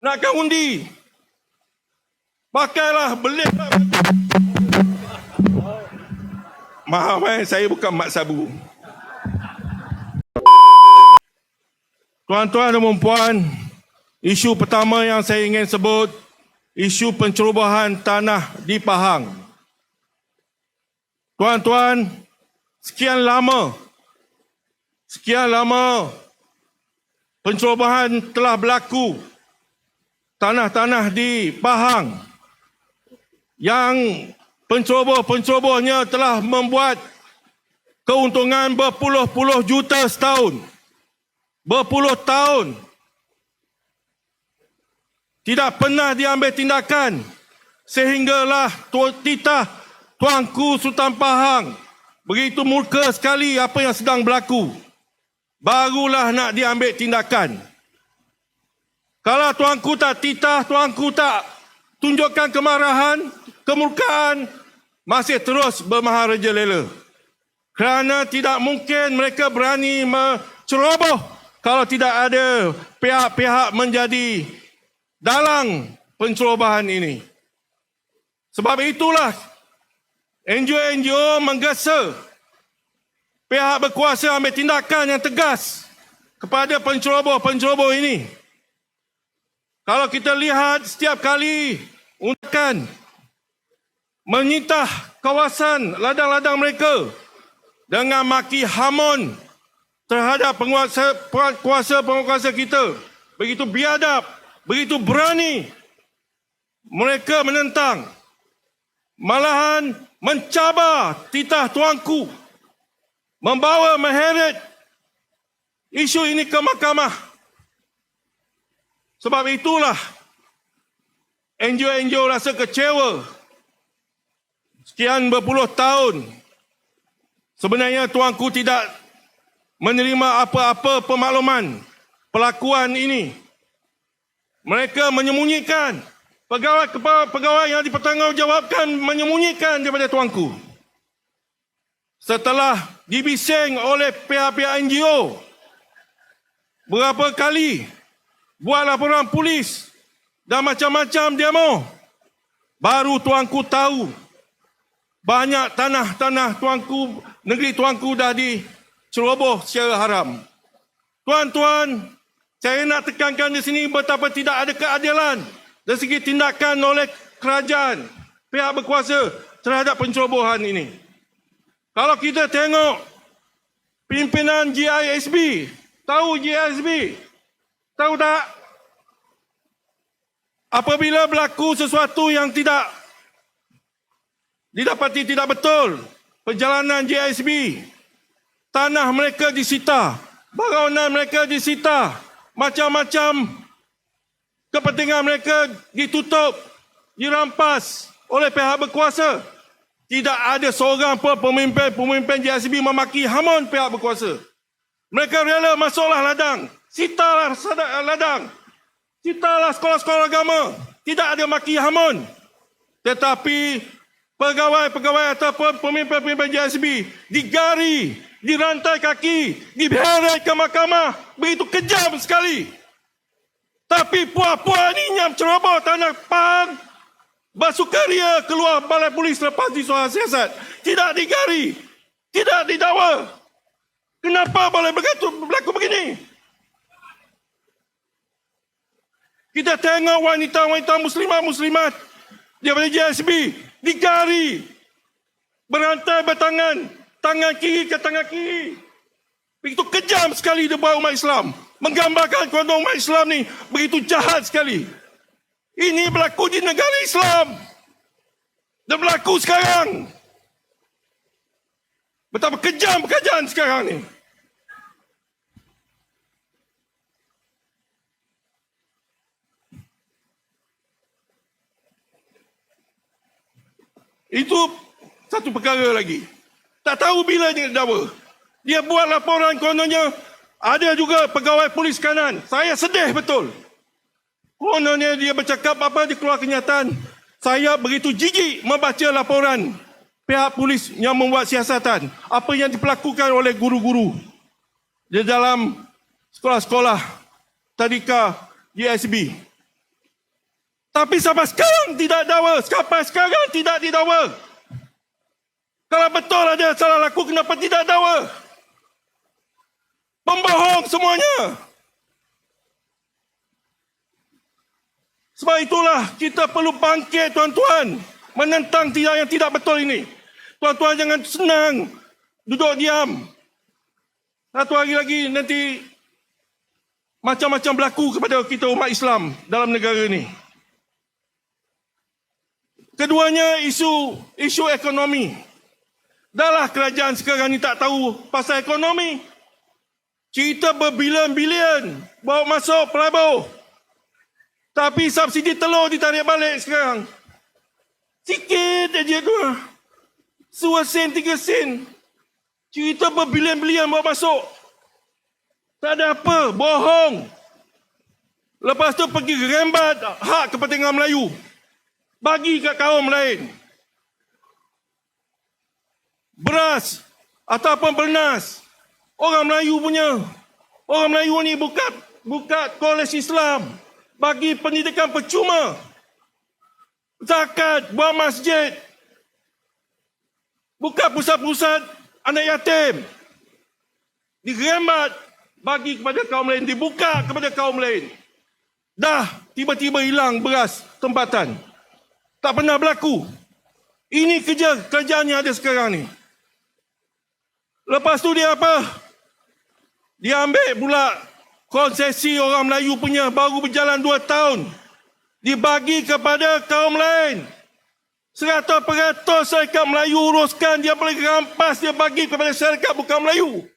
Nakkan undi. Pakailah belit. Maaf eh, saya bukan mak sabu. Tuan-tuan dan puan, isu pertama yang saya ingin sebut, isu pencerobohan tanah di Pahang. Tuan-tuan, sekian lama, sekian lama pencerobohan telah berlaku tanah-tanah di Pahang yang penceroboh-pencerobohnya telah membuat keuntungan berpuluh-puluh juta setahun. Berpuluh tahun. Tidak pernah diambil tindakan sehinggalah titah Tuanku Sultan Pahang begitu murka sekali apa yang sedang berlaku. Barulah nak diambil tindakan. Kalau tuanku tak titah, tuanku tak tunjukkan kemarahan, kemurkaan, masih terus bermaharaja lela. Kerana tidak mungkin mereka berani menceroboh kalau tidak ada pihak-pihak menjadi dalang pencerobohan ini. Sebab itulah NGO-NGO menggesa pihak berkuasa ambil tindakan yang tegas kepada penceroboh-penceroboh ini. Kalau kita lihat setiap kali untakan menyitah kawasan ladang-ladang mereka dengan maki hamun terhadap penguasa penguasa penguasa kita begitu biadab begitu berani mereka menentang malahan mencabar titah tuanku membawa mengheret isu ini ke mahkamah sebab itulah NGO-NGO rasa kecewa sekian berpuluh tahun sebenarnya tuanku tidak menerima apa-apa pemakluman pelakuan ini. Mereka menyembunyikan pegawai pegawai yang dipertanggungjawabkan menyembunyikan daripada tuanku. Setelah dibising oleh pihak-pihak NGO berapa kali buat laporan polis dan macam-macam demo baru tuanku tahu banyak tanah-tanah tuanku negeri tuanku dah di ceroboh secara haram. Tuan-tuan, saya nak tekankan di sini betapa tidak ada keadilan dari segi tindakan oleh kerajaan, pihak berkuasa terhadap pencerobohan ini. Kalau kita tengok pimpinan GISB, tahu GISB? Tahu tak? Apabila berlaku sesuatu yang tidak didapati tidak betul, perjalanan GISB, tanah mereka disita, bangunan mereka disita, macam-macam kepentingan mereka ditutup, dirampas oleh pihak berkuasa. Tidak ada seorang pun pemimpin-pemimpin JSB memaki hamun pihak berkuasa. Mereka rela masuklah ladang, sitalah ladang, sitalah sekolah-sekolah agama. Tidak ada maki hamun. Tetapi pegawai-pegawai ataupun pemimpin-pemimpin JSB digari, dirantai kaki, diberet ke mahkamah. Begitu kejam sekali. Tapi puan-puan ini yang ceroboh tanah pang. Bersukaria keluar balai polis lepas disuara siasat. Tidak digari. Tidak didakwa. Kenapa boleh berlaku begini? Kita tengok wanita-wanita muslimah-muslimat daripada JSB digari berantai bertangan tangan kiri ke tangan kiri. Begitu kejam sekali dia buat umat Islam. Menggambarkan kepada umat Islam ni begitu jahat sekali. Ini berlaku di negara Islam. Dan berlaku sekarang. Betapa kejam pekerjaan sekarang ni. Itu satu perkara lagi. Tak tahu bila dia dakwa. Dia buat laporan kononnya ada juga pegawai polis kanan. Saya sedih betul. Kononnya dia bercakap apa di keluar kenyataan. Saya begitu jijik membaca laporan pihak polis yang membuat siasatan. Apa yang diperlakukan oleh guru-guru di dalam sekolah-sekolah tadika GSB. Tapi sampai sekarang tidak dakwa. Sampai sekarang tidak didakwa. Kalau betul ada salah laku, kenapa tidak dakwa? Pembohong semuanya. Sebab itulah kita perlu bangkit tuan-tuan. Menentang tidak yang tidak betul ini. Tuan-tuan jangan senang duduk diam. Satu hari lagi nanti macam-macam berlaku kepada kita umat Islam dalam negara ini. Keduanya isu isu ekonomi. Dahlah kerajaan sekarang ni tak tahu pasal ekonomi. Cerita berbilion-bilion bawa masuk pelabuh. Tapi subsidi telur ditarik balik sekarang. Sikit aja. Dua sen, tiga sen. Cerita berbilion-bilion bawa masuk. Tak ada apa. Bohong. Lepas tu pergi rembat hak kepentingan Melayu. Bagi kat kaum lain. Beras ataupun bernas. Orang Melayu punya. Orang Melayu ni buka buka kolej Islam bagi pendidikan percuma. Zakat, buat masjid. Buka pusat-pusat anak yatim. Diremat bagi kepada kaum lain. Dibuka kepada kaum lain. Dah tiba-tiba hilang beras tempatan. Tak pernah berlaku. Ini kerja kerjaan yang ada sekarang ni. Lepas tu dia apa? Dia ambil pula konsesi orang Melayu punya baru berjalan dua tahun dibagi kepada kaum lain. Seratus peratus syarikat Melayu uruskan, dia boleh rampas, dia bagi kepada syarikat bukan Melayu.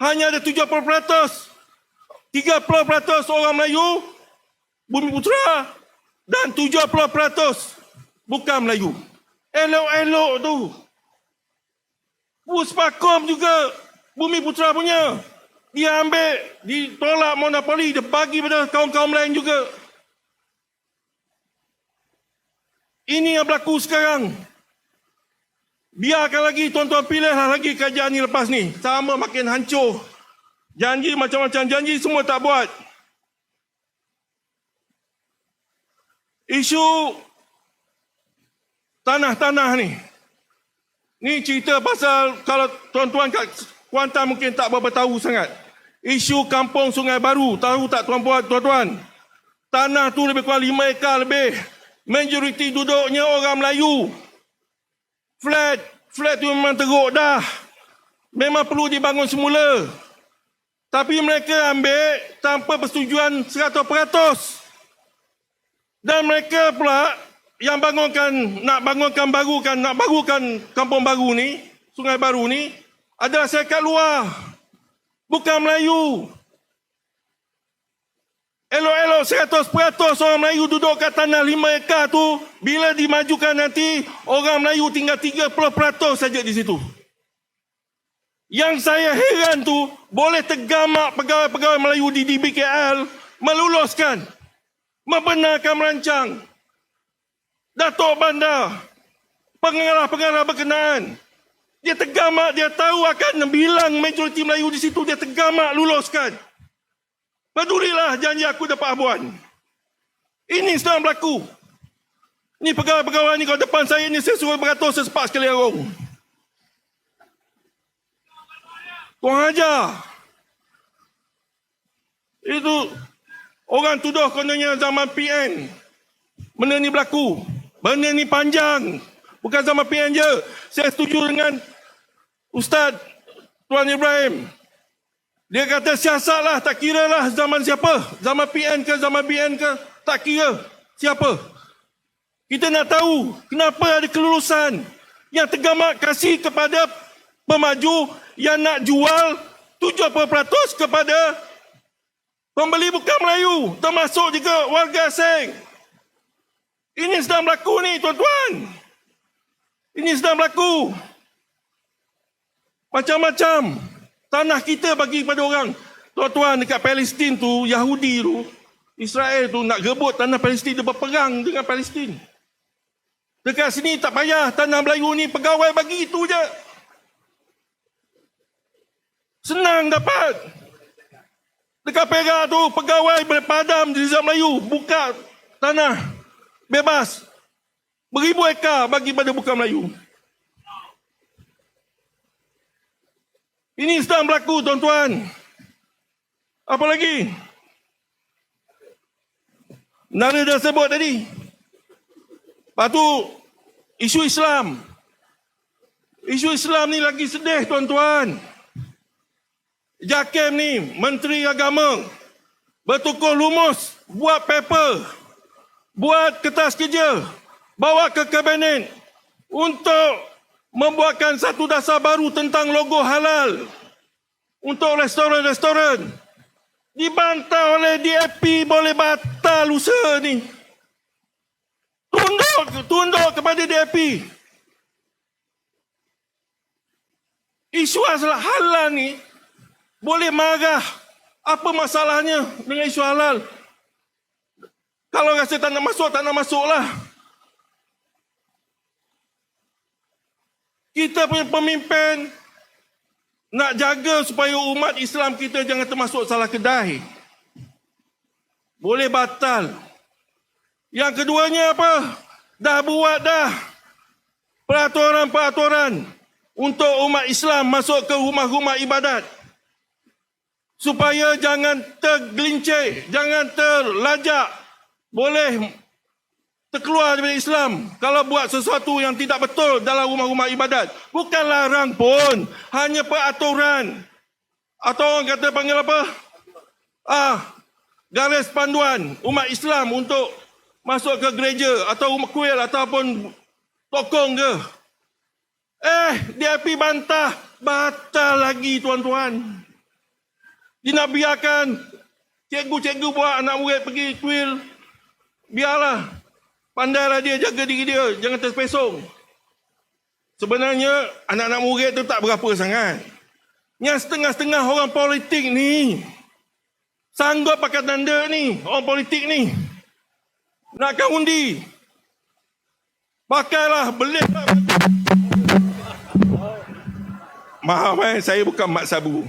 Hanya ada tujuh puluh peratus. Tiga puluh peratus orang Melayu, bumi putra. Dan tujuh puluh peratus bukan Melayu. Elok-elok tu. Puspakom juga bumi putra punya dia ambil, ditolak monopoli, dia bagi pada kaum-kaum lain juga. Ini yang berlaku sekarang. Biarkan lagi tuan-tuan pilihlah lagi kajian ni lepas ni. Sama makin hancur. Janji macam-macam janji semua tak buat. Isu tanah-tanah ni. Ni cerita pasal kalau tuan-tuan kat Kuantan mungkin tak berapa tahu sangat. Isu kampung Sungai Baru, tahu tak tuan-tuan? tuan-tuan? Tanah tu lebih kurang lima ekar lebih. Majoriti duduknya orang Melayu. Flat, flat tu memang teruk dah. Memang perlu dibangun semula. Tapi mereka ambil tanpa persetujuan 100%. Dan mereka pula yang bangunkan, nak bangunkan baru kan, nak barukan kampung baru ni, sungai baru ni, adalah syarikat luar bukan Melayu. Elok-elok 100% orang Melayu duduk kat tanah 5 ekar tu, bila dimajukan nanti, orang Melayu tinggal 30% saja di situ. Yang saya heran tu, boleh tergamak pegawai-pegawai Melayu di DBKL meluluskan, membenarkan merancang. Datuk Bandar, pengarah-pengarah berkenaan, dia tergamak, dia tahu akan bilang majoriti Melayu di situ, dia tergamak luluskan. Pedulilah janji aku dapat abuan. Ini sedang berlaku. Ini pegawai-pegawai ni kalau depan saya ni saya suruh beratur sesepak sekali arung. Tuan ajar. Itu orang tuduh kononnya zaman PN. Benda ni berlaku. Benda ni panjang. Bukan zaman PN je. Saya setuju dengan Ustaz Tuan Ibrahim. Dia kata siasatlah tak kira lah zaman siapa. Zaman PN ke zaman BN ke. Tak kira siapa. Kita nak tahu kenapa ada kelulusan yang tergamak kasih kepada pemaju yang nak jual 70% kepada pembeli bukan Melayu. Termasuk juga warga asing. Ini sedang berlaku ni tuan-tuan. Ini sedang berlaku. Macam-macam. Tanah kita bagi kepada orang. Tuan-tuan dekat Palestin tu, Yahudi tu, Israel tu nak rebut tanah Palestin, dia berperang dengan Palestin. Dekat sini tak payah tanah Melayu ni pegawai bagi itu je. Senang dapat. Dekat Perak tu pegawai padam di Rizal Melayu. Buka tanah bebas beribu ekar bagi pada bukan Melayu. Ini sedang berlaku tuan-tuan. Apa lagi? Nara dah sebut tadi. Lepas tu, isu Islam. Isu Islam ni lagi sedih tuan-tuan. Jakem ni, Menteri Agama, bertukar lumus, buat paper, buat kertas kerja, bawa ke kabinet untuk membuatkan satu dasar baru tentang logo halal untuk restoran-restoran. Dibantah oleh DAP boleh batal usaha ni. Tunduk, tunduk kepada DAP. Isu asal halal ni boleh marah. Apa masalahnya dengan isu halal? Kalau rasa tak nak masuk, tak nak masuklah. Kita punya pemimpin nak jaga supaya umat Islam kita jangan termasuk salah kedai. Boleh batal. Yang keduanya apa? Dah buat dah peraturan-peraturan untuk umat Islam masuk ke rumah-rumah ibadat. Supaya jangan tergelincir, jangan terlajak. Boleh terkeluar daripada Islam kalau buat sesuatu yang tidak betul dalam rumah-rumah ibadat. Bukan larang pun, hanya peraturan. Atau orang kata panggil apa? Ah, garis panduan umat Islam untuk masuk ke gereja atau rumah kuil ataupun tokong ke. Eh, pergi bantah, batal lagi tuan-tuan. Dia nak biarkan cikgu-cikgu buat anak murid pergi kuil. Biarlah. Pandailah dia jaga diri dia, jangan terpesong. Sebenarnya anak-anak murid tu tak berapa sangat. Yang setengah-setengah orang politik ni sanggup pakai tanda ni, orang politik ni. Nakkan undi. Pakailah, belilah. Maaf eh, saya bukan mak sabu.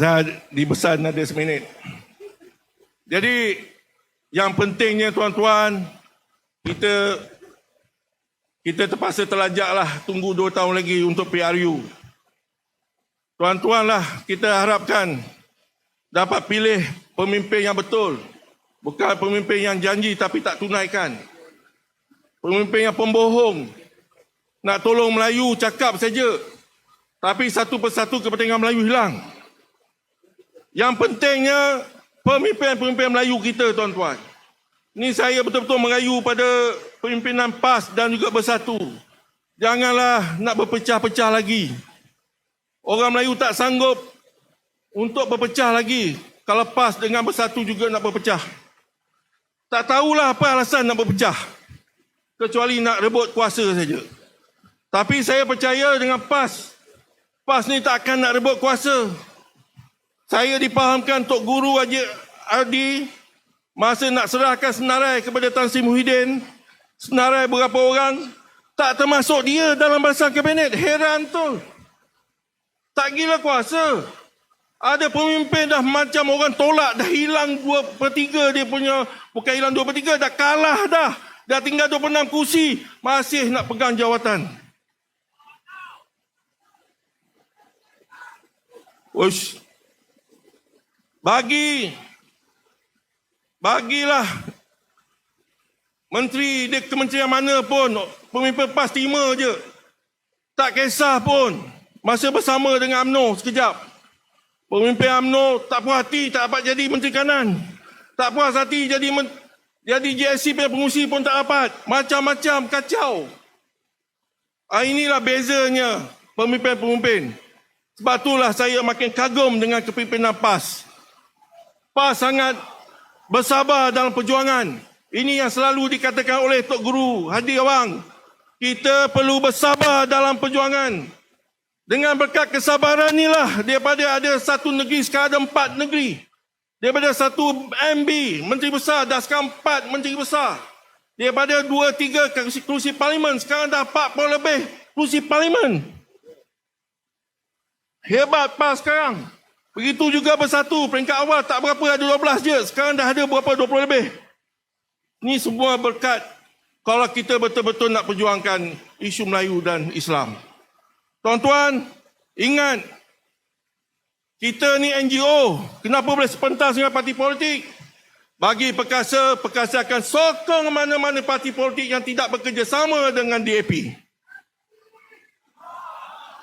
Saya dibesan ada seminit. Jadi yang pentingnya tuan-tuan kita kita terpaksa terlajaklah tunggu dua tahun lagi untuk PRU. Tuan-tuan lah kita harapkan dapat pilih pemimpin yang betul. Bukan pemimpin yang janji tapi tak tunaikan. Pemimpin yang pembohong. Nak tolong Melayu cakap saja. Tapi satu persatu kepentingan Melayu hilang. Yang pentingnya pemimpin-pemimpin Melayu kita tuan-tuan. Ini saya betul-betul merayu pada pimpinan PAS dan juga bersatu. Janganlah nak berpecah-pecah lagi. Orang Melayu tak sanggup untuk berpecah lagi. Kalau PAS dengan bersatu juga nak berpecah. Tak tahulah apa alasan nak berpecah. Kecuali nak rebut kuasa saja. Tapi saya percaya dengan PAS. PAS ni tak akan nak rebut kuasa. Saya dipahamkan Tok Guru Haji Adi masa nak serahkan senarai kepada Tan Sri Muhyiddin, senarai berapa orang, tak termasuk dia dalam barisan kabinet. Heran tu. Tak gila kuasa. Ada pemimpin dah macam orang tolak, dah hilang dua per tiga dia punya, bukan hilang dua per tiga, dah kalah dah. Dah tinggal 26 kursi, masih nak pegang jawatan. Uish, bagi bagilah menteri di kementerian mana pun pemimpin PAS terima je. Tak kisah pun masa bersama dengan AMNO sekejap. Pemimpin AMNO tak puas hati tak dapat jadi menteri kanan. Tak puas hati jadi men, jadi punya pengusi pun tak dapat. Macam-macam kacau. Ah, inilah bezanya pemimpin-pemimpin. Sebab itulah saya makin kagum dengan kepimpinan PAS. PAS sangat bersabar dalam perjuangan. Ini yang selalu dikatakan oleh Tok Guru Hadi Awang. Kita perlu bersabar dalam perjuangan. Dengan berkat kesabaran inilah daripada ada satu negeri sekarang ada empat negeri. Daripada satu MB, Menteri Besar, dah sekarang empat Menteri Besar. Daripada dua tiga kursi parlimen, sekarang dah 40 lebih kursi parlimen. Hebat PAS sekarang. Begitu juga bersatu, peringkat awal tak berapa ada 12 je. Sekarang dah ada berapa 20 lebih. Ini semua berkat kalau kita betul-betul nak perjuangkan isu Melayu dan Islam. Tuan-tuan, ingat kita ni NGO. Kenapa boleh sepentas dengan parti politik? Bagi perkasa, perkasa akan sokong mana-mana parti politik yang tidak bekerjasama dengan DAP.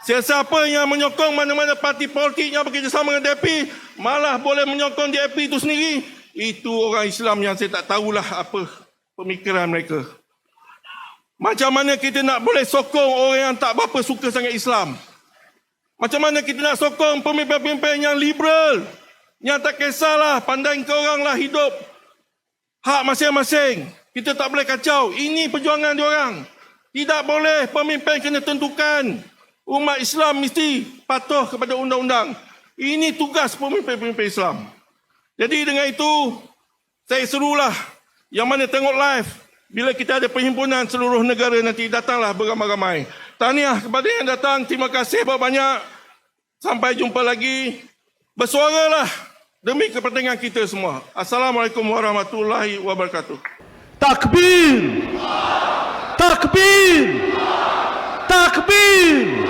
Sesiapa yang menyokong mana-mana parti politik yang bekerjasama dengan DAP, malah boleh menyokong DAP itu sendiri. Itu orang Islam yang saya tak tahulah apa pemikiran mereka. Macam mana kita nak boleh sokong orang yang tak berapa suka sangat Islam? Macam mana kita nak sokong pemimpin-pemimpin yang liberal? Yang tak kisahlah, pandai ke orang lah hidup. Hak masing-masing. Kita tak boleh kacau. Ini perjuangan diorang. Tidak boleh pemimpin kena tentukan. Umat Islam mesti patuh kepada undang-undang. Ini tugas pemimpin-pemimpin Islam. Jadi dengan itu, saya serulah yang mana tengok live. Bila kita ada perhimpunan seluruh negara nanti, datanglah beramai-ramai. Tahniah kepada yang datang. Terima kasih banyak-banyak. Sampai jumpa lagi. Bersuaralah demi kepentingan kita semua. Assalamualaikum warahmatullahi wabarakatuh. Takbir! Takbir! Takbir!